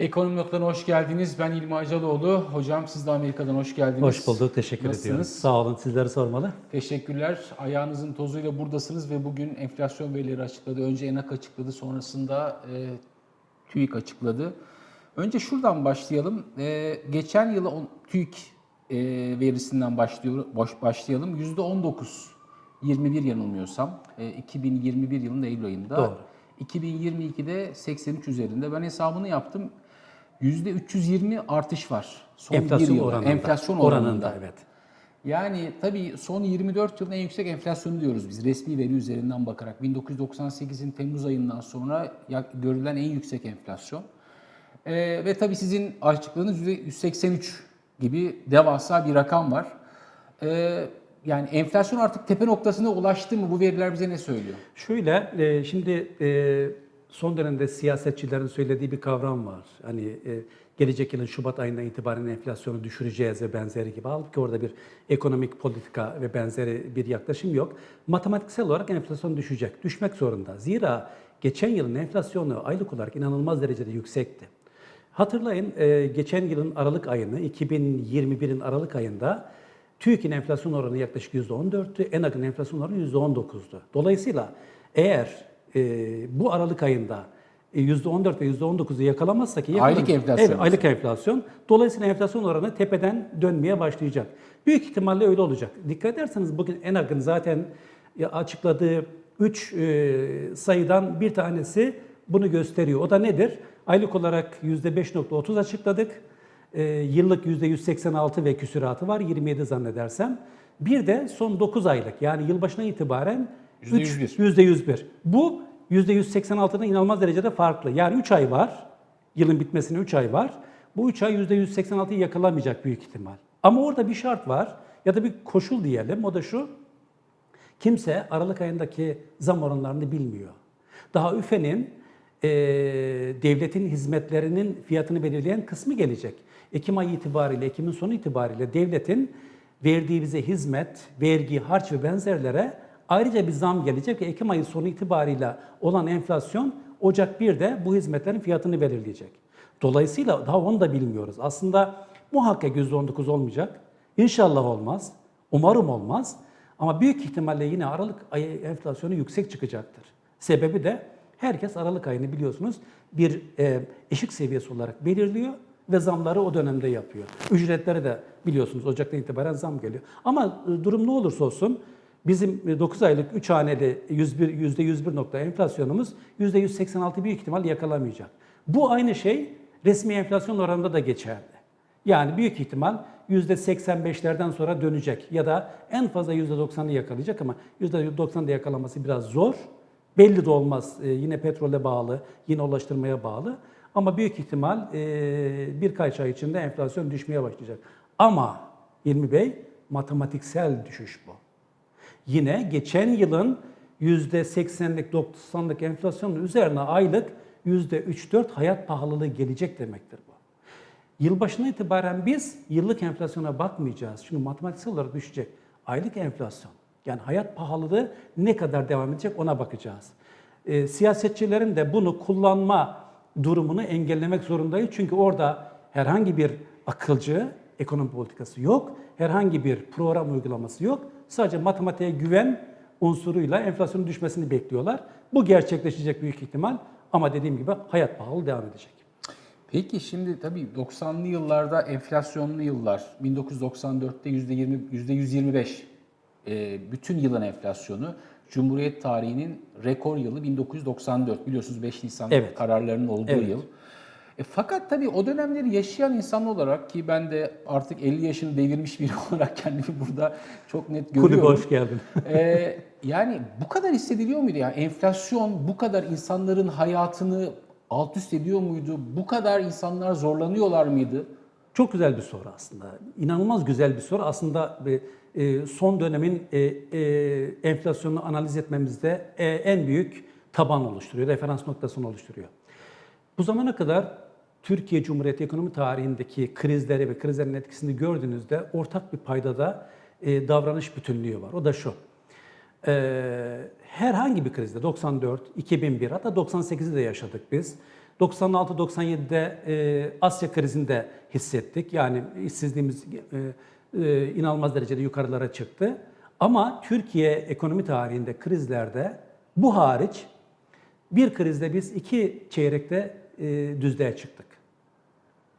Ekonomi Notları'na hoş geldiniz. Ben İlmi Acaloğlu. Hocam siz de Amerika'dan hoş geldiniz. Hoş bulduk, teşekkür Nasılsınız? ediyorum. Sağ olun, sizleri sormalı. Teşekkürler. Ayağınızın tozuyla buradasınız ve bugün enflasyon verileri açıkladı. Önce ENAK açıkladı, sonrasında e, TÜİK açıkladı. Önce şuradan başlayalım. E, geçen yıl TÜİK e, verisinden başlıyor, baş, başlayalım. %19, 21 yanılmıyorsam, e, 2021 yılının Eylül ayında. Doğru. 2022'de 83 üzerinde. Ben hesabını yaptım. %320 artış var. Son Enflasyon bir yılda. oranında. Enflasyon oranında. evet. Yani tabii son 24 yılın en yüksek enflasyonu diyoruz biz resmi veri üzerinden bakarak. 1998'in Temmuz ayından sonra görülen en yüksek enflasyon. Ee, ve tabii sizin açıkladığınız %183 gibi devasa bir rakam var. Ee, yani enflasyon artık tepe noktasına ulaştı mı? Bu veriler bize ne söylüyor? Şöyle, e, şimdi e, son dönemde siyasetçilerin söylediği bir kavram var. Hani e, gelecek yılın Şubat ayından itibaren enflasyonu düşüreceğiz ve benzeri gibi. Halbuki orada bir ekonomik politika ve benzeri bir yaklaşım yok. Matematiksel olarak enflasyon düşecek, düşmek zorunda. Zira geçen yılın enflasyonu aylık olarak inanılmaz derecede yüksekti. Hatırlayın e, geçen yılın Aralık ayını, 2021'in Aralık ayında TÜİK'in enflasyon oranı yaklaşık %14'tü, ENAG'ın enflasyon oranı %19'du. Dolayısıyla eğer e, bu Aralık ayında e, %14 ve %19'u yakalamazsak ki Aylık enflasyon. Evet, aylık enflasyon. Dolayısıyla enflasyon oranı tepeden dönmeye başlayacak. Büyük ihtimalle öyle olacak. Dikkat ederseniz bugün ENAG'ın zaten açıkladığı 3 sayıdan bir tanesi bunu gösteriyor. O da nedir? Aylık olarak %5.30 açıkladık. E, yıllık %186 ve küsuratı var 27 zannedersem. Bir de son 9 aylık yani yılbaşına itibaren üç- %101. %101. Bu %186'dan inanılmaz derecede farklı. Yani 3 ay var. Yılın bitmesine 3 ay var. Bu 3 ay %186'yı yakalamayacak büyük ihtimal. Ama orada bir şart var ya da bir koşul diyelim. O da şu. Kimse Aralık ayındaki zam oranlarını bilmiyor. Daha üfenin e, devletin hizmetlerinin fiyatını belirleyen kısmı gelecek. Ekim ayı itibariyle, Ekim'in sonu itibariyle devletin verdiği bize hizmet, vergi, harç ve benzerlere ayrıca bir zam gelecek ve Ekim ayı sonu itibariyle olan enflasyon Ocak 1'de bu hizmetlerin fiyatını belirleyecek. Dolayısıyla daha onu da bilmiyoruz. Aslında muhakkak %19 olmayacak. İnşallah olmaz. Umarım olmaz. Ama büyük ihtimalle yine Aralık ayı enflasyonu yüksek çıkacaktır. Sebebi de herkes Aralık ayını biliyorsunuz bir e, eşik seviyesi olarak belirliyor ve zamları o dönemde yapıyor. Ücretlere de biliyorsunuz Ocak'tan itibaren zam geliyor. Ama e, durum ne olursa olsun bizim e, 9 aylık 3 haneli 101, %101 nokta enflasyonumuz %186 büyük ihtimal yakalamayacak. Bu aynı şey resmi enflasyon oranında da geçerli. Yani büyük ihtimal %85'lerden sonra dönecek ya da en fazla %90'ı yakalayacak ama %90'da yakalaması biraz zor. Belli de olmaz. Ee, yine petrole bağlı, yine ulaştırmaya bağlı. Ama büyük ihtimal e, birkaç ay içinde enflasyon düşmeye başlayacak. Ama İlmi Bey matematiksel düşüş bu. Yine geçen yılın %80'lik 90'lık enflasyonun üzerine aylık %3-4 hayat pahalılığı gelecek demektir bu. Yılbaşına itibaren biz yıllık enflasyona bakmayacağız. Çünkü matematiksel olarak düşecek. Aylık enflasyon yani hayat pahalılığı ne kadar devam edecek ona bakacağız. E, siyasetçilerin de bunu kullanma durumunu engellemek zorundayız. Çünkü orada herhangi bir akılcı ekonomi politikası yok. Herhangi bir program uygulaması yok. Sadece matematiğe güven unsuruyla enflasyonun düşmesini bekliyorlar. Bu gerçekleşecek büyük ihtimal ama dediğim gibi hayat pahalı devam edecek. Peki şimdi tabii 90'lı yıllarda enflasyonlu yıllar 1994'te %20 %125 e, bütün yılın enflasyonu Cumhuriyet tarihinin rekor yılı 1994 biliyorsunuz 5 Nisan Evet. kararlarının olduğu Evet. yıl. E, fakat tabii o dönemleri yaşayan insan olarak ki ben de artık 50 yaşını devirmiş biri olarak kendimi burada çok net Kulübe görüyorum. hoş geldin. Ee, yani bu kadar hissediliyor muydu? Yani enflasyon bu kadar insanların hayatını alt üst ediyor muydu? Bu kadar insanlar zorlanıyorlar mıydı? Çok güzel bir soru aslında. İnanılmaz güzel bir soru. Aslında e, son dönemin e, e, enflasyonunu analiz etmemizde e, en büyük taban oluşturuyor, referans noktasını oluşturuyor. Bu zamana kadar Türkiye Cumhuriyeti ekonomi tarihindeki krizleri ve krizlerin etkisini gördüğünüzde ortak bir paydada e, davranış bütünlüğü var. O da şu. E, herhangi bir krizde 94, 2001 hatta 98'i de yaşadık biz. 96-97'de e, Asya krizinde hissettik. Yani işsizliğimiz e, e, inanılmaz derecede yukarılara çıktı. Ama Türkiye ekonomi tarihinde krizlerde bu hariç bir krizde biz iki çeyrekte düzlüğe çıktık.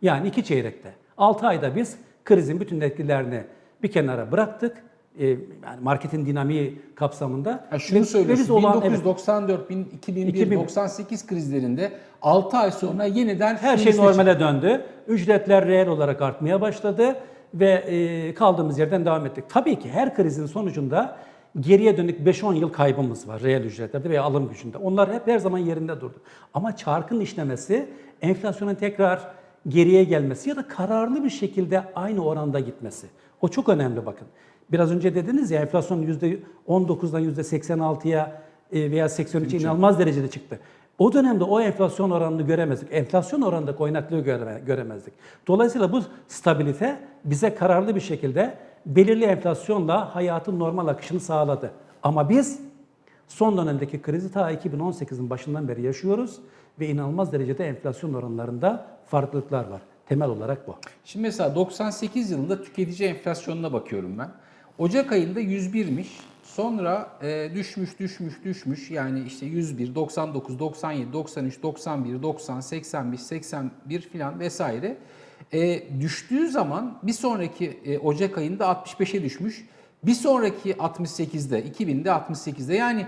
Yani iki çeyrekte. 6 ayda biz krizin bütün etkilerini bir kenara bıraktık. E, yani marketin dinamiği kapsamında. Ha şunu Ve- söylüyorsun. ve biz olan- evet, 1994, 2001, 2000. 98 krizlerinde 6 ay sonra yeniden her şey normale döndü. Ücretler reel olarak artmaya başladı ve e, kaldığımız yerden devam ettik. Tabii ki her krizin sonucunda geriye dönük 5-10 yıl kaybımız var reel ücretlerde veya alım gücünde. Onlar hep her zaman yerinde durdu. Ama çarkın işlemesi enflasyonun tekrar geriye gelmesi ya da kararlı bir şekilde aynı oranda gitmesi. O çok önemli bakın. Biraz önce dediniz ya enflasyon %19'dan %86'ya e, veya 83'e inanılmaz derecede çıktı. O dönemde o enflasyon oranını göremezdik. Enflasyon oranındaki oynaklığı göreme- göremezdik. Dolayısıyla bu stabilite bize kararlı bir şekilde belirli enflasyonla hayatın normal akışını sağladı. Ama biz son dönemdeki krizi ta 2018'in başından beri yaşıyoruz ve inanılmaz derecede enflasyon oranlarında farklılıklar var. Temel olarak bu. Şimdi mesela 98 yılında tüketici enflasyonuna bakıyorum ben. Ocak ayında 101'miş. Sonra e, düşmüş, düşmüş, düşmüş. Yani işte 101, 99, 97, 93, 91, 90, 85, 81 filan vesaire. E, düştüğü zaman bir sonraki e, Ocak ayında 65'e düşmüş. Bir sonraki 68'de, 2000'de 68'de. Yani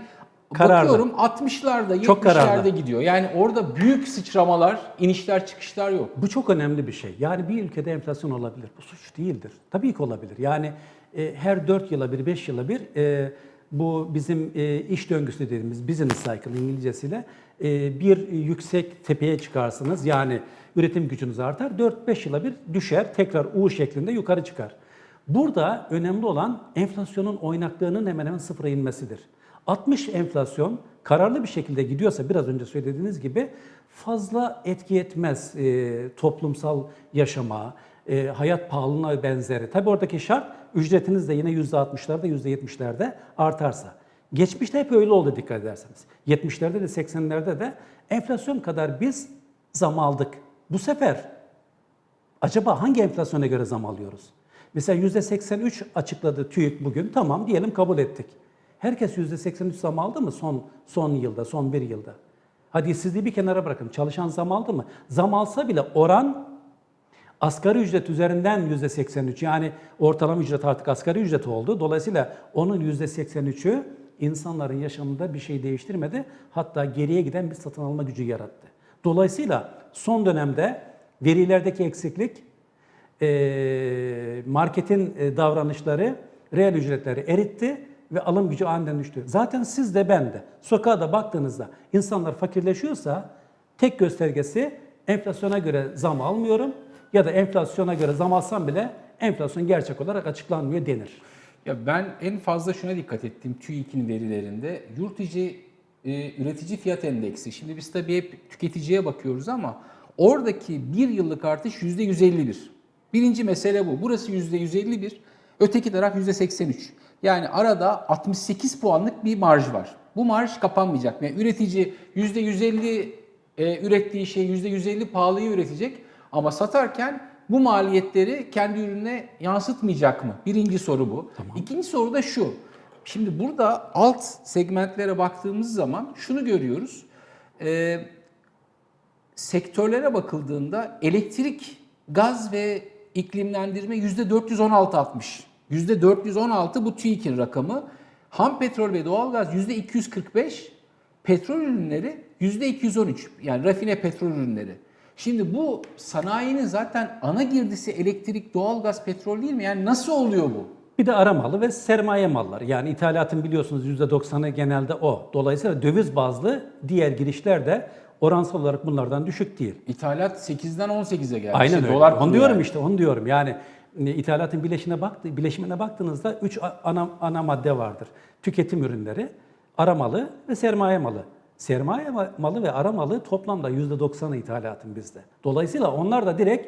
Kararlı. bakıyorum 60'larda, Çok kararlı. 70'lerde gidiyor. Yani orada büyük sıçramalar, inişler çıkışlar yok. Bu çok önemli bir şey. Yani bir ülkede enflasyon olabilir. Bu suç değildir. Tabii ki olabilir. Yani e, her 4 yıla bir, 5 yıla bir e, bu bizim e, iş döngüsü dediğimiz business cycle İngilizcesiyle e, bir yüksek tepeye çıkarsınız. Yani üretim gücünüz artar. 4-5 yıla bir düşer. Tekrar U şeklinde yukarı çıkar. Burada önemli olan enflasyonun oynaklığının hemen hemen sıfıra inmesidir. 60 enflasyon kararlı bir şekilde gidiyorsa biraz önce söylediğiniz gibi fazla etki etmez e, toplumsal yaşama, e, hayat pahalılığına benzeri. Tabii oradaki şart ücretiniz de yine %60'larda %70'lerde artarsa. Geçmişte hep öyle oldu dikkat ederseniz. 70'lerde de 80'lerde de enflasyon kadar biz zam aldık. Bu sefer Acaba hangi enflasyona göre zam alıyoruz? Mesela %83 açıkladı TÜİK bugün. Tamam diyelim kabul ettik. Herkes %83 zam aldı mı son son yılda, son bir yılda? Hadi işsizliği bir kenara bırakın. Çalışan zam aldı mı? Zam alsa bile oran asgari ücret üzerinden %83 yani ortalama ücret artık asgari ücret oldu. Dolayısıyla onun %83'ü insanların yaşamında bir şey değiştirmedi. Hatta geriye giden bir satın alma gücü yarattı. Dolayısıyla son dönemde verilerdeki eksiklik e, marketin e, davranışları reel ücretleri eritti ve alım gücü aniden düştü. Zaten siz de ben de sokağa da baktığınızda insanlar fakirleşiyorsa tek göstergesi enflasyona göre zam almıyorum ya da enflasyona göre zam alsam bile enflasyon gerçek olarak açıklanmıyor denir. Ya ben en fazla şuna dikkat ettim TÜİK'in verilerinde. Yurt içi e, üretici fiyat endeksi. Şimdi biz tabii hep tüketiciye bakıyoruz ama oradaki bir yıllık artış %151. Birinci mesele bu. Burası %151, öteki taraf %83. Yani arada 68 puanlık bir marj var. Bu marj kapanmayacak. Yani üretici %150 e, ürettiği şey %150 pahalıya üretecek ama satarken bu maliyetleri kendi ürününe yansıtmayacak mı? Birinci soru bu. İkinci soru da şu. Şimdi burada alt segmentlere baktığımız zaman şunu görüyoruz. Ee, sektörlere bakıldığında elektrik, gaz ve iklimlendirme %416 artmış. %416 bu TÜİK'in rakamı. Ham petrol ve doğalgaz %245, petrol ürünleri %213 yani rafine petrol ürünleri. Şimdi bu sanayinin zaten ana girdisi elektrik, doğalgaz, petrol değil mi? Yani nasıl oluyor bu? Bir de ara malı ve sermaye malları. Yani ithalatın biliyorsunuz %90'ı genelde o. Dolayısıyla döviz bazlı diğer girişler de oransal olarak bunlardan düşük değil. İthalat 8'den 18'e geldi. Aynen İşte öyle. Dolar onu diyorum yani. işte, onu diyorum. Yani e, ithalatın bileşine baktı, bileşimine baktığınızda üç a- ana ana madde vardır. Tüketim ürünleri, ara malı ve sermaye malı. Sermaye ma- malı ve ara malı toplamda %90'ı ithalatın bizde. Dolayısıyla onlar da direkt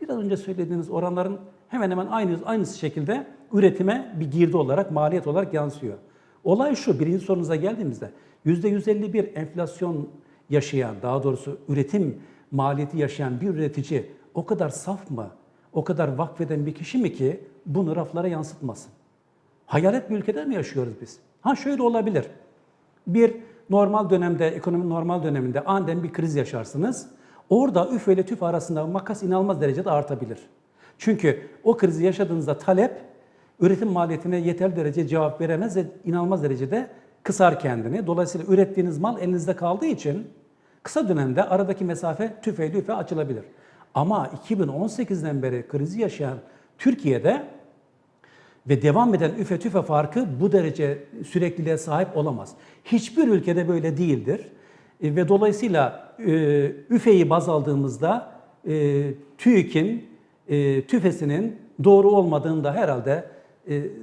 biraz önce söylediğiniz oranların hemen hemen aynı aynı şekilde üretime bir girdi olarak, maliyet olarak yansıyor. Olay şu, birinci sorunuza geldiğimizde %151 enflasyon yaşayan, daha doğrusu üretim maliyeti yaşayan bir üretici o kadar saf mı, o kadar vakfeden bir kişi mi ki bunu raflara yansıtmasın? Hayalet bir ülkede mi yaşıyoruz biz? Ha şöyle olabilir. Bir normal dönemde, ekonomi normal döneminde aniden bir kriz yaşarsınız. Orada üf ile tüf arasında makas inanılmaz derecede artabilir. Çünkü o krizi yaşadığınızda talep üretim maliyetine yeterli derece cevap veremez ve inanılmaz derecede kısar kendini. Dolayısıyla ürettiğiniz mal elinizde kaldığı için kısa dönemde aradaki mesafe tüfeğli üfe açılabilir. Ama 2018'den beri krizi yaşayan Türkiye'de ve devam eden üfe tüfe farkı bu derece sürekliliğe sahip olamaz. Hiçbir ülkede böyle değildir. E, ve dolayısıyla e, üfeyi baz aldığımızda e, TÜİK'in e, tüfesinin doğru olmadığını da herhalde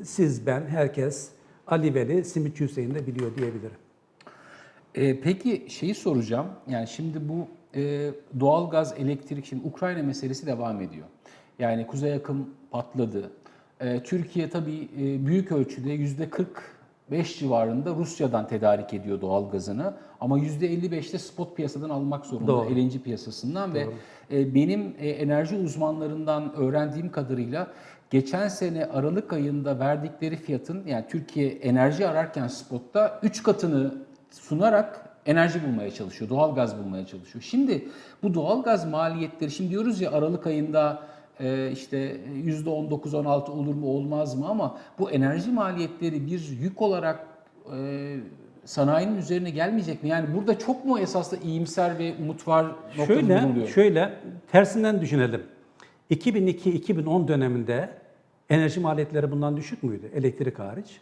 siz, ben, herkes, Ali Veli, Simitçi Hüseyin de biliyor diyebilirim. E, peki şeyi soracağım. Yani şimdi bu e, doğalgaz, elektrik, şimdi Ukrayna meselesi devam ediyor. Yani Kuzey Akım patladı. E, Türkiye tabii e, büyük ölçüde yüzde 45 civarında Rusya'dan tedarik ediyor doğalgazını. Ama yüzde 55'te spot piyasadan almak zorunda, Doğru. LNG piyasasından ve e, benim e, enerji uzmanlarından öğrendiğim kadarıyla geçen sene Aralık ayında verdikleri fiyatın yani Türkiye enerji ararken spotta 3 katını sunarak enerji bulmaya çalışıyor, doğal gaz bulmaya çalışıyor. Şimdi bu doğal gaz maliyetleri, şimdi diyoruz ya Aralık ayında işte %19-16 olur mu olmaz mı ama bu enerji maliyetleri bir yük olarak e, sanayinin üzerine gelmeyecek mi? Yani burada çok mu esaslı iyimser ve umut var noktada Şöyle, bulunuyor? şöyle tersinden düşünelim. 2002-2010 döneminde enerji maliyetleri bundan düşük müydü? Elektrik hariç.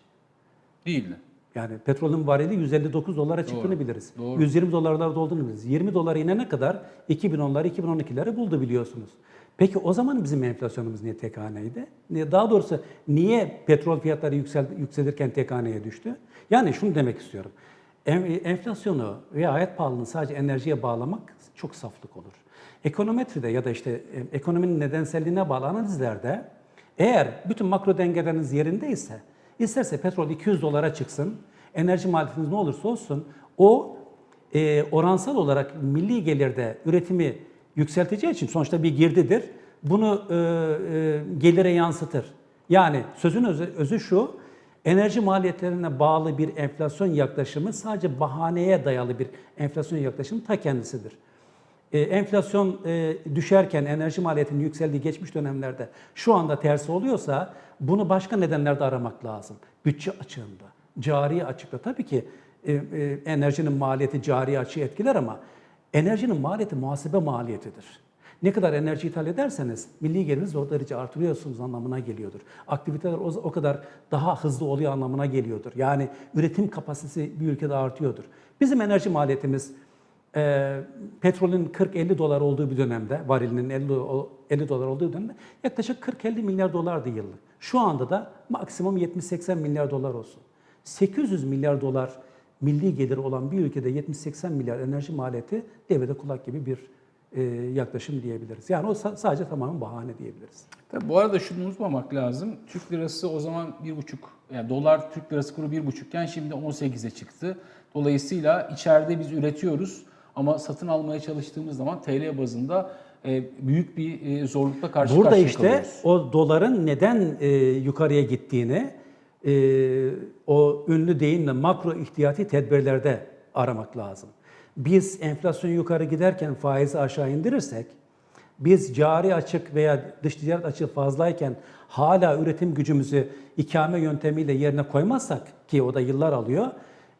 Değil mi? Yani petrolün varili 159 dolara çıktığını biliriz. doğru. 120 dolarlarda olduğunu biliriz. 20 dolara inene kadar 2010'ları 2012'leri buldu biliyorsunuz. Peki o zaman bizim enflasyonumuz niye tek haneydi? Daha doğrusu niye petrol fiyatları yüksel, yükselirken tek haneye düştü? Yani şunu demek istiyorum. En- Enflasyonu ve hayat pahalılığını sadece enerjiye bağlamak çok saflık olur. Ekonometride ya da işte e, ekonominin nedenselliğine bağlı analizlerde eğer bütün makro dengeleriniz yerindeyse, isterse petrol 200 dolara çıksın, enerji maliyetiniz ne olursa olsun, o e, oransal olarak milli gelirde üretimi yükselteceği için sonuçta bir girdidir. Bunu e, e, gelire yansıtır. Yani sözün özü, özü şu, enerji maliyetlerine bağlı bir enflasyon yaklaşımı sadece bahaneye dayalı bir enflasyon yaklaşımı ta kendisidir. E, enflasyon e, düşerken enerji maliyetinin yükseldiği geçmiş dönemlerde şu anda tersi oluyorsa bunu başka nedenlerde aramak lazım. Bütçe açığında, cari açıkta tabii ki e, e, enerjinin maliyeti cari açığı etkiler ama enerjinin maliyeti muhasebe maliyetidir. Ne kadar enerji ithal ederseniz milli geliriniz o derece artırıyorsunuz anlamına geliyordur. Aktiviteler o, o kadar daha hızlı oluyor anlamına geliyordur. Yani üretim kapasitesi bir ülkede artıyordur. Bizim enerji maliyetimiz e, petrolün 40-50 dolar olduğu bir dönemde, varilinin 50, o- 50 dolar olduğu dönemde yaklaşık 40-50 milyar dolardı yıllık. Şu anda da maksimum 70-80 milyar dolar olsun. 800 milyar dolar milli geliri olan bir ülkede 70-80 milyar enerji maliyeti devede kulak gibi bir e, yaklaşım diyebiliriz. Yani o sa- sadece tamamen bahane diyebiliriz. Tabii bu arada şunu unutmamak lazım. Türk lirası o zaman bir buçuk, yani dolar Türk lirası kuru bir buçukken şimdi 18'e çıktı. Dolayısıyla içeride biz üretiyoruz ama satın almaya çalıştığımız zaman TL bazında e, büyük bir e, zorlukla karşı Burada karşıya işte kalıyoruz. o doların neden e, yukarıya gittiğini e, o ünlü deyimle makro ihtiyati tedbirlerde aramak lazım. Biz enflasyon yukarı giderken faizi aşağı indirirsek, biz cari açık veya dış ticaret açığı fazlayken hala üretim gücümüzü ikame yöntemiyle yerine koymazsak ki o da yıllar alıyor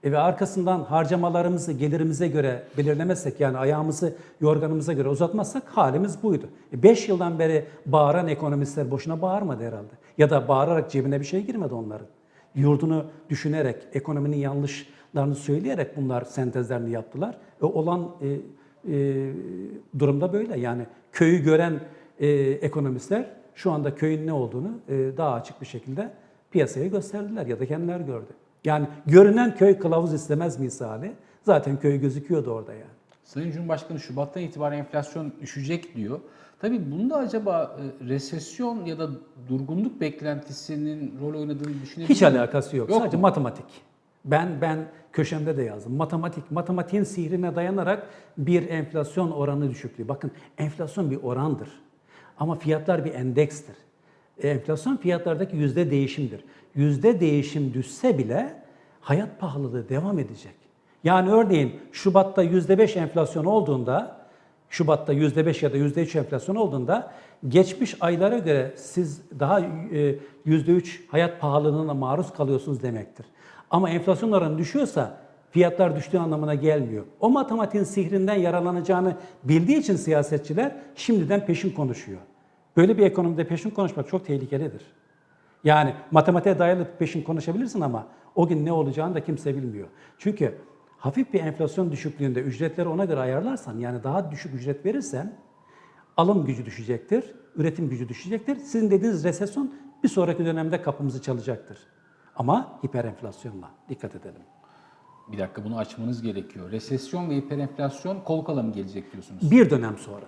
e, ve arkasından harcamalarımızı gelirimize göre belirlemezsek yani ayağımızı yorganımıza göre uzatmazsak halimiz buydu. 5 yıldan beri bağıran ekonomistler boşuna bağırmadı herhalde. Ya da bağırarak cebine bir şey girmedi onların. Yurdunu düşünerek, ekonominin yanlışlarını söyleyerek bunlar sentezlerini yaptılar. E, olan e, e, durumda böyle. Yani köyü gören e, ekonomistler şu anda köyün ne olduğunu e, daha açık bir şekilde piyasaya gösterdiler ya da kendileri gördü. Yani görünen köy kılavuz istemez misali. Zaten köy gözüküyordu orada yani. Sayın Cumhurbaşkanı Şubat'tan itibaren enflasyon düşecek diyor. Tabii bunda acaba e, resesyon ya da durgunluk beklentisinin rol oynadığını düşünebilir Hiç alakası yok. Yok Sadece mu? matematik. Ben ben köşemde de yazdım. Matematik, matematiğin sihrine dayanarak bir enflasyon oranı düşüklüğü. Bakın enflasyon bir orandır. Ama fiyatlar bir endekstir. E, Enflasyon fiyatlardaki yüzde değişimdir. Yüzde değişim düşse bile hayat pahalılığı devam edecek. Yani örneğin Şubat'ta yüzde beş enflasyon olduğunda, Şubat'ta yüzde beş ya da yüzde üç enflasyon olduğunda geçmiş aylara göre siz daha e, yüzde üç hayat pahalılığına maruz kalıyorsunuz demektir. Ama enflasyon oranı düşüyorsa fiyatlar düştüğü anlamına gelmiyor. O matematiğin sihrinden yaralanacağını bildiği için siyasetçiler şimdiden peşin konuşuyor. Böyle bir ekonomide peşin konuşmak çok tehlikelidir. Yani matematiğe dayalı peşin konuşabilirsin ama o gün ne olacağını da kimse bilmiyor. Çünkü hafif bir enflasyon düşüklüğünde ücretleri ona göre ayarlarsan yani daha düşük ücret verirsen alım gücü düşecektir, üretim gücü düşecektir. Sizin dediğiniz resesyon bir sonraki dönemde kapımızı çalacaktır. Ama hiperenflasyonla dikkat edelim. Bir dakika bunu açmanız gerekiyor. Resesyon ve hiperenflasyon kol kola mı gelecek diyorsunuz? Bir dönem sonra.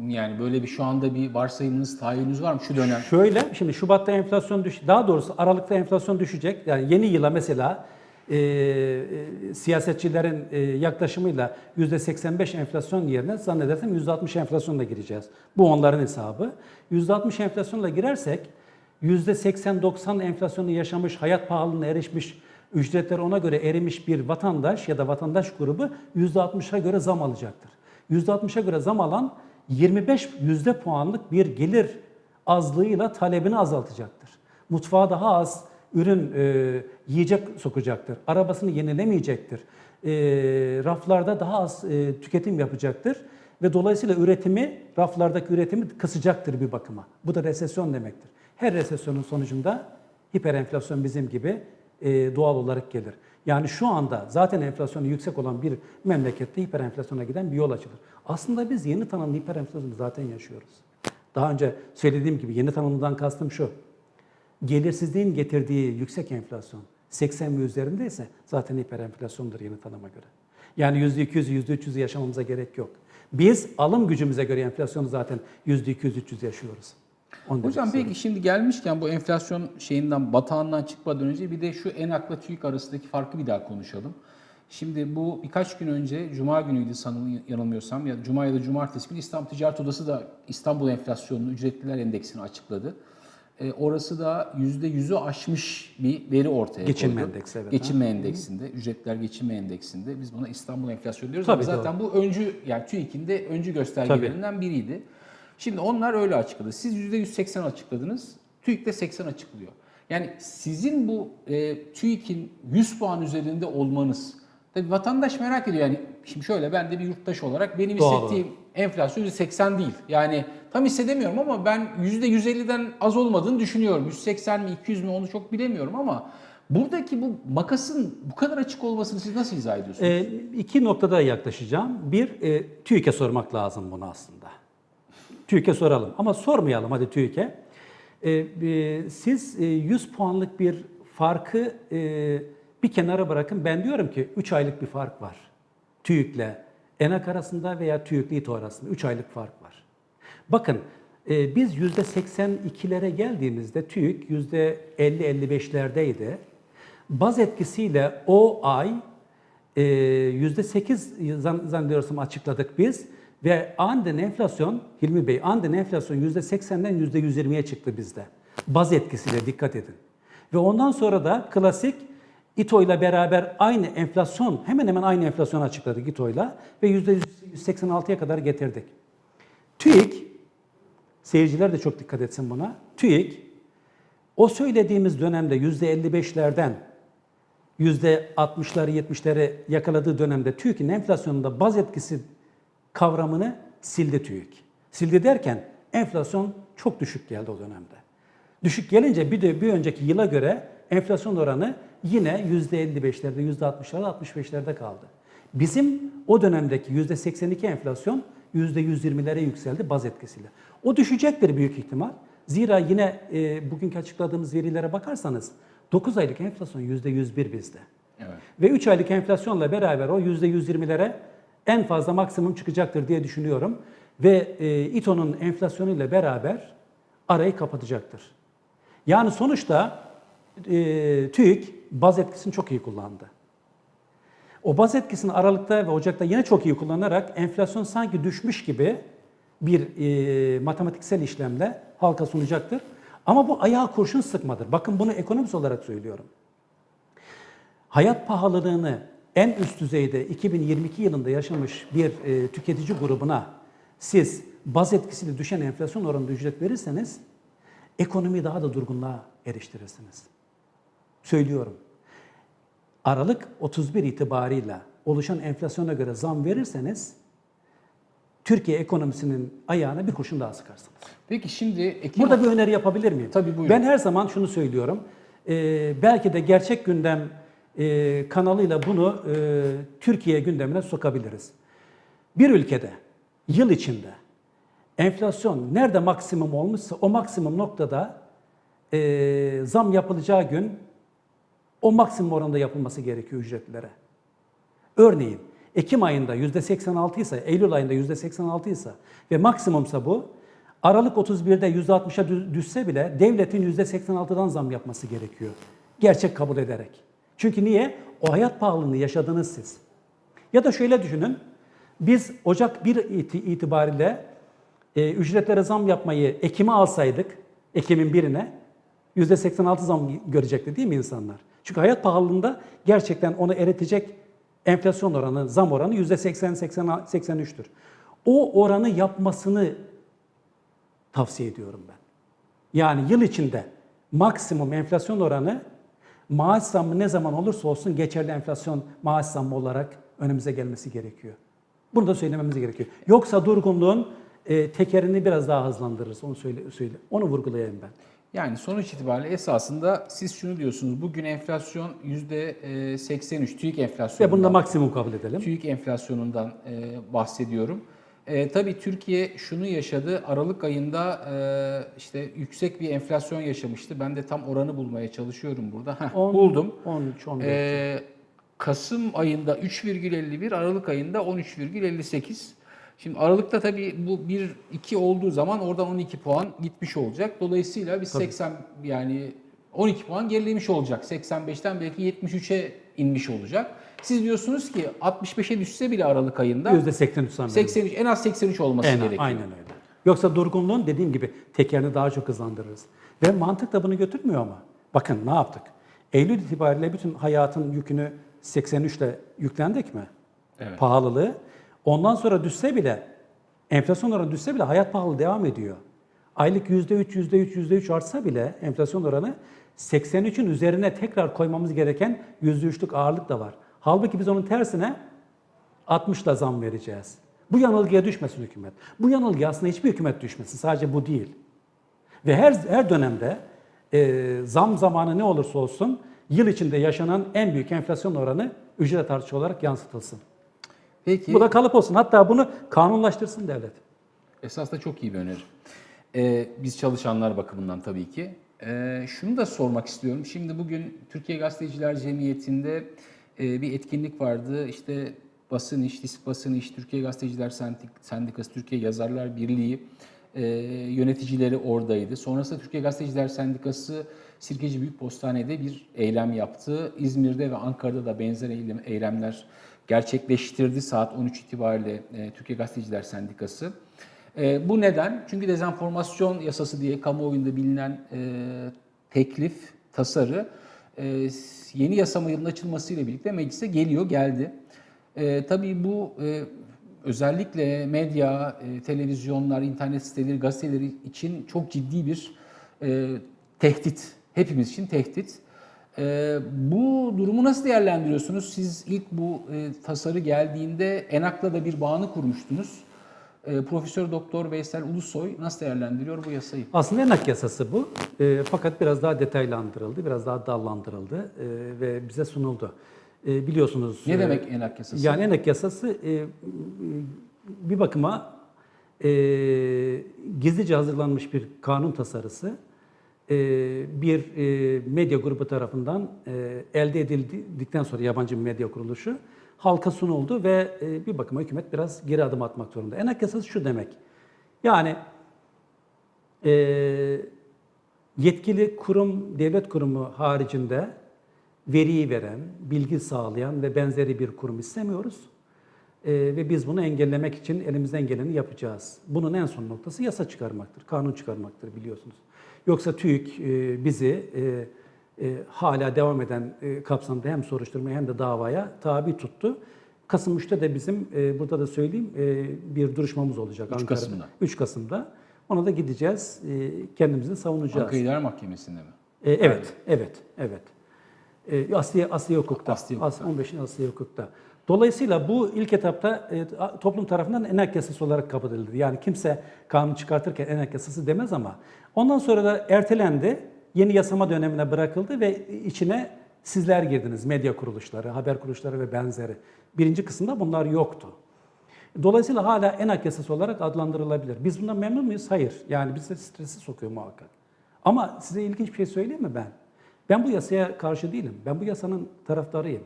Yani böyle bir şu anda bir varsayımınız, tahayyülünüz var mı şu dönem? Şöyle, şimdi Şubat'ta enflasyon düş, daha doğrusu Aralık'ta enflasyon düşecek. Yani yeni yıla mesela e, e, siyasetçilerin e, yaklaşımıyla %85 enflasyon yerine zannedersem %60 enflasyonla gireceğiz. Bu onların hesabı. %60 enflasyonla girersek %80-90 enflasyonu yaşamış, hayat pahalılığına erişmiş, ücretler ona göre erimiş bir vatandaş ya da vatandaş grubu %60'a göre zam alacaktır. %60'a göre zam alan 25 yüzde puanlık bir gelir azlığıyla talebini azaltacaktır. Mutfağa daha az ürün e, yiyecek sokacaktır. Arabasını yenilemeyecektir. E, raflarda daha az e, tüketim yapacaktır. Ve dolayısıyla üretimi, raflardaki üretimi kısacaktır bir bakıma. Bu da resesyon demektir. Her resesyonun sonucunda hiperenflasyon bizim gibi e, doğal olarak gelir. Yani şu anda zaten enflasyonu yüksek olan bir memlekette hiperenflasyona giden bir yol açılır. Aslında biz yeni tanımlı hiperenflasyonu zaten yaşıyoruz. Daha önce söylediğim gibi yeni tanımdan kastım şu. Gelirsizliğin getirdiği yüksek enflasyon 80 ve üzerindeyse zaten hiperenflasyondur yeni tanıma göre. Yani %200, %300'ü yaşamamıza gerek yok. Biz alım gücümüze göre enflasyonu zaten %200-300 yaşıyoruz. Onu Hocam peki şimdi gelmişken bu enflasyon şeyinden, batağından çıkmadan önce bir de şu enakla TÜİK arasındaki farkı bir daha konuşalım. Şimdi bu birkaç gün önce Cuma günüydü sanırım yanılmıyorsam ya Cuma ya da Cumartesi günü İstanbul Ticaret Odası da İstanbul enflasyonunu, ücretliler endeksini açıkladı. E, orası da %100'ü aşmış bir veri ortaya Geçinme koydu. endeksi, evet. Geçinme endeksinde, ücretler geçinme endeksinde. Biz buna İstanbul enflasyonu diyoruz Tabii, ama zaten bu öncü yani TÜİK'in de öncü göstergelerinden biriydi. Şimdi onlar öyle açıkladı. Siz %180 açıkladınız, TÜİK de 80 açıklıyor. Yani sizin bu e, TÜİK'in 100 puan üzerinde olmanız, tabii vatandaş merak ediyor yani şimdi şöyle ben de bir yurttaş olarak benim Doğal hissettiğim enflasyon %80 değil. Yani tam hissedemiyorum ama ben %150'den az olmadığını düşünüyorum. 180 mi 200 mi onu çok bilemiyorum ama buradaki bu makasın bu kadar açık olmasını siz nasıl izah ediyorsunuz? E, iki noktada yaklaşacağım. Bir, e, TÜİK'e sormak lazım bunu aslında. TÜİK'e soralım ama sormayalım hadi TÜİK'e. E, e, siz e, 100 puanlık bir farkı e, bir kenara bırakın. Ben diyorum ki 3 aylık bir fark var. TÜİK'le ENAK arasında veya TÜİK'le İTO arasında 3 aylık fark var. Bakın e, biz %82'lere geldiğimizde TÜİK %50-55'lerdeydi. Baz etkisiyle o ay e, %8 zan- zannediyorsam açıkladık biz ve aniden enflasyon, Hilmi Bey, aniden enflasyon %80'den %120'ye çıktı bizde. Baz etkisiyle dikkat edin. Ve ondan sonra da klasik İTO ile beraber aynı enflasyon, hemen hemen aynı enflasyon açıkladık İTO ile ve %186'ya kadar getirdik. TÜİK, seyirciler de çok dikkat etsin buna, TÜİK o söylediğimiz dönemde %55'lerden %60'ları 70'leri yakaladığı dönemde TÜİK'in enflasyonunda baz etkisi kavramını sildi TÜİK. Sildi derken enflasyon çok düşük geldi o dönemde. Düşük gelince bir de bir önceki yıla göre enflasyon oranı yine %55'lerde, %60'larda, 65'lerde kaldı. Bizim o dönemdeki %82 enflasyon %120'lere yükseldi baz etkisiyle. O düşecektir büyük ihtimal. Zira yine e, bugünkü açıkladığımız verilere bakarsanız 9 aylık enflasyon %101 bizde. Evet. Ve 3 aylık enflasyonla beraber o %120'lere en fazla maksimum çıkacaktır diye düşünüyorum. Ve e, İTO'nun enflasyonuyla beraber arayı kapatacaktır. Yani sonuçta e, TÜİK baz etkisini çok iyi kullandı. O baz etkisini Aralık'ta ve Ocak'ta yine çok iyi kullanarak enflasyon sanki düşmüş gibi bir e, matematiksel işlemle halka sunacaktır. Ama bu ayağa kurşun sıkmadır. Bakın bunu ekonomist olarak söylüyorum. Hayat pahalılığını en üst düzeyde 2022 yılında yaşamış bir e, tüketici grubuna siz baz etkisiyle düşen enflasyon oranında ücret verirseniz ekonomiyi daha da durgunluğa eriştirirsiniz. Söylüyorum. Aralık 31 itibarıyla oluşan enflasyona göre zam verirseniz Türkiye ekonomisinin ayağına bir kurşun daha sıkarsınız. Peki şimdi Ekim Burada bir öneri yapabilir miyim? Tabii, buyurun. Ben her zaman şunu söylüyorum. Ee, belki de gerçek gündem e, kanalıyla bunu e, Türkiye gündemine sokabiliriz. Bir ülkede yıl içinde enflasyon nerede maksimum olmuşsa o maksimum noktada e, zam yapılacağı gün o maksimum oranda yapılması gerekiyor ücretlere. Örneğin Ekim ayında %86 ise, Eylül ayında %86 ise ve maksimumsa bu, Aralık 31'de %60'a dü- düşse bile devletin %86'dan zam yapması gerekiyor. Gerçek kabul ederek. Çünkü niye? O hayat pahalılığını yaşadınız siz. Ya da şöyle düşünün, biz Ocak 1 iti- itibariyle e, ücretlere zam yapmayı Ekim'e alsaydık, Ekim'in birine %86 zam görecekti değil mi insanlar? Çünkü hayat pahalılığında gerçekten onu eritecek enflasyon oranı, zam oranı %80-83'tür. O oranı yapmasını tavsiye ediyorum ben. Yani yıl içinde maksimum enflasyon oranı maaş zammı ne zaman olursa olsun geçerli enflasyon maaş zammı olarak önümüze gelmesi gerekiyor. Bunu da söylememiz gerekiyor. Yoksa durgunluğun e, tekerini biraz daha hızlandırırız. Onu söyle, söyle. Onu vurgulayayım ben. Yani sonuç itibariyle esasında siz şunu diyorsunuz. Bugün enflasyon %83 TÜİK Ve enflasyonundan. bunu da maksimum kabul edelim. TÜİK enflasyonundan e, bahsediyorum. E, tabii Türkiye şunu yaşadı. Aralık ayında e, işte yüksek bir enflasyon yaşamıştı. Ben de tam oranı bulmaya çalışıyorum burada. Heh, On- buldum. 13, 14. E, Kasım ayında 3,51, Aralık ayında 13,58. Şimdi Aralık'ta tabii bu 1 2 olduğu zaman oradan 12 puan gitmiş olacak. Dolayısıyla biz 80 yani 12 puan gerilemiş olacak. 85'ten belki 73'e inmiş olacak. Siz diyorsunuz ki 65'e düşse bile Aralık ayında %83 zam. 83 en az 83 olması En- gerekiyor. Aynen öyle. Yoksa durgunluğun dediğim gibi tekerini daha çok hızlandırırız. Ve mantık da bunu götürmüyor ama. Bakın ne yaptık? Eylül itibariyle bütün hayatın yükünü 83 ile yüklendik mi? Evet. Pahalılığı. Ondan sonra düşse bile, enflasyon oranı düşse bile hayat pahalı devam ediyor. Aylık %3, %3, %3 artsa bile enflasyon oranı 83'ün üzerine tekrar koymamız gereken %3'lük ağırlık da var. Halbuki biz onun tersine 60'la zam vereceğiz. Bu yanılgıya düşmesin hükümet. Bu yanılgıya aslında hiçbir hükümet düşmesin. Sadece bu değil. Ve her her dönemde e, zam zamanı ne olursa olsun yıl içinde yaşanan en büyük enflasyon oranı ücret artışı olarak yansıtılsın. Peki Bu da kalıp olsun. Hatta bunu kanunlaştırsın devlet. Esas da çok iyi bir öneri. Ee, biz çalışanlar bakımından tabii ki. Ee, şunu da sormak istiyorum. Şimdi bugün Türkiye Gazeteciler Cemiyeti'nde e, bir etkinlik vardı. İşte basın iş, disk basın iş, Türkiye Gazeteciler Sendik- Sendikası, Türkiye Yazarlar Birliği e, yöneticileri oradaydı. Sonrasında Türkiye Gazeteciler Sendikası Sirkeci Büyük Postane'de bir eylem yaptı. İzmir'de ve Ankara'da da benzer eylem, eylemler gerçekleştirdi saat 13 itibariyle e, Türkiye Gazeteciler Sendikası. E, bu neden? Çünkü dezenformasyon yasası diye kamuoyunda bilinen teklif, tasarı e, yeni yasama yılının açılmasıyla birlikte meclise geliyor, geldi. E, tabii bu e, özellikle medya, e, televizyonlar, internet siteleri, gazeteleri için çok ciddi bir e, tehdit. Hepimiz için tehdit. E, bu durumu nasıl değerlendiriyorsunuz? Siz ilk bu e, tasarı geldiğinde ENAK'la da bir bağını kurmuştunuz. E, Profesör Doktor Veysel Ulusoy nasıl değerlendiriyor bu yasayı? Aslında enak yasası bu. E, fakat biraz daha detaylandırıldı, biraz daha dallandırıldı e, ve bize sunuldu. E, biliyorsunuz. Ne e, demek enak yasası? Yani enak yasası e, bir bakıma e, gizlice hazırlanmış bir kanun tasarısı e, bir e, medya grubu tarafından elde edildikten sonra yabancı bir medya kuruluşu halka sunuldu ve e, bir bakıma hükümet biraz geri adım atmak zorunda. Enak yasası şu demek. Yani e, yetkili kurum, devlet kurumu haricinde veriyi veren, bilgi sağlayan ve benzeri bir kurum istemiyoruz. Ee, ve biz bunu engellemek için elimizden geleni yapacağız. Bunun en son noktası yasa çıkarmaktır, kanun çıkarmaktır biliyorsunuz. Yoksa TÜİK e, bizi e, e, hala devam eden e, kapsamda hem soruşturmaya hem de davaya tabi tuttu. Kasım 3'te de bizim, e, burada da söyleyeyim, e, bir duruşmamız olacak 3 Ankara'da. Kasım'da. 3 Kasım'da. Ona da gideceğiz, e, kendimizi savunacağız. Ankara İdare Mahkemesi'nde mi? E, evet, evet, evet. E, asli, asli hukukta. Asli hukukta. As- 15'in asli hukukta. Dolayısıyla bu ilk etapta e, toplum tarafından enak yasası olarak kabul edildi. Yani kimse kanun çıkartırken enak yasası demez ama ondan sonra da ertelendi. Yeni yasama dönemine bırakıldı ve içine sizler girdiniz. Medya kuruluşları, haber kuruluşları ve benzeri. Birinci kısımda bunlar yoktu. Dolayısıyla hala enak yasası olarak adlandırılabilir. Biz bundan memnun muyuz? Hayır. Yani bizi stresi sokuyor muhakkak. Ama size ilginç bir şey söyleyeyim mi ben? Ben bu yasaya karşı değilim. Ben bu yasanın taraftarıyım.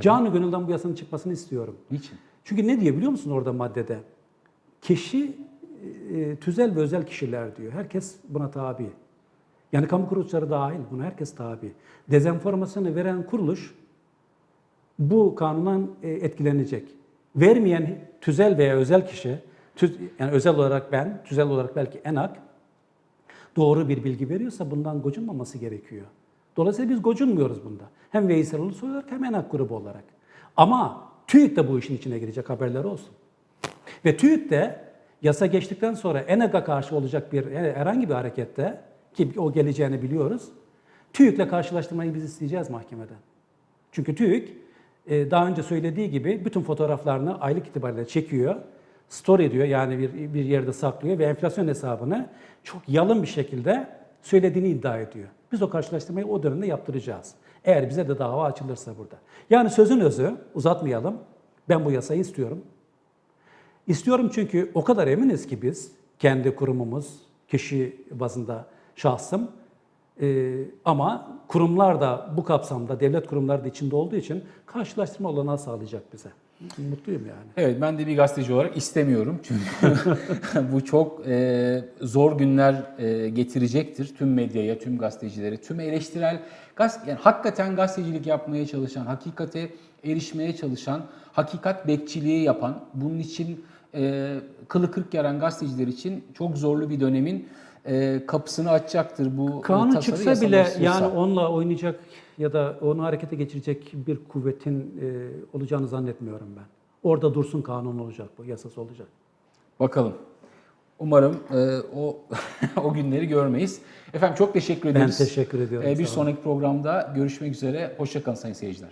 Canı gönülden bu yasanın çıkmasını istiyorum. Niçin? Çünkü ne diyor biliyor musun orada maddede? Kişi, e, tüzel ve özel kişiler diyor. Herkes buna tabi. Yani kamu kuruluşları dahil buna herkes tabi. Dezenformasyonu veren kuruluş bu kanundan e, etkilenecek. Vermeyen tüzel veya özel kişi, tüz- yani özel olarak ben, tüzel olarak belki enak, doğru bir bilgi veriyorsa bundan gocunmaması gerekiyor. Dolayısıyla biz gocunmuyoruz bunda. Hem Veysel Ulusoy olarak hem enak grubu olarak. Ama TÜİK de bu işin içine girecek haberler olsun. Ve TÜİK de yasa geçtikten sonra ENAG'a karşı olacak bir herhangi bir harekette ki o geleceğini biliyoruz. TÜİK'le karşılaştırmayı biz isteyeceğiz mahkemeden. Çünkü TÜİK e, daha önce söylediği gibi bütün fotoğraflarını aylık itibariyle çekiyor. Story diyor yani bir, bir yerde saklıyor ve enflasyon hesabını çok yalın bir şekilde söylediğini iddia ediyor. Biz o karşılaştırmayı o dönemde yaptıracağız. Eğer bize de dava açılırsa burada. Yani sözün özü uzatmayalım. Ben bu yasayı istiyorum. İstiyorum çünkü o kadar eminiz ki biz, kendi kurumumuz, kişi bazında şahsım, Ee, ama kurumlar da bu kapsamda, devlet kurumları da içinde olduğu için karşılaştırma olanağı sağlayacak bize. Mutluyum yani. Evet ben de bir gazeteci olarak istemiyorum çünkü bu çok e, zor günler e, getirecektir tüm medyaya, tüm gazetecilere, tüm eleştirel gaz yani hakikaten gazetecilik yapmaya çalışan, hakikate erişmeye çalışan, hakikat bekçiliği yapan, bunun için e, kılı kırk yaran gazeteciler için çok zorlu bir dönemin e, kapısını açacaktır bu Kanun tasarı çıksa bile yani onunla oynayacak ya da onu harekete geçirecek bir kuvvetin e, olacağını zannetmiyorum ben. Orada dursun kanun olacak bu, yasası olacak. Bakalım. Umarım e, o o günleri görmeyiz. Efendim çok teşekkür Ben ederiz. teşekkür ediyorum. E, bir sonraki programda görüşmek üzere. Hoşçakalın sayın seyirciler.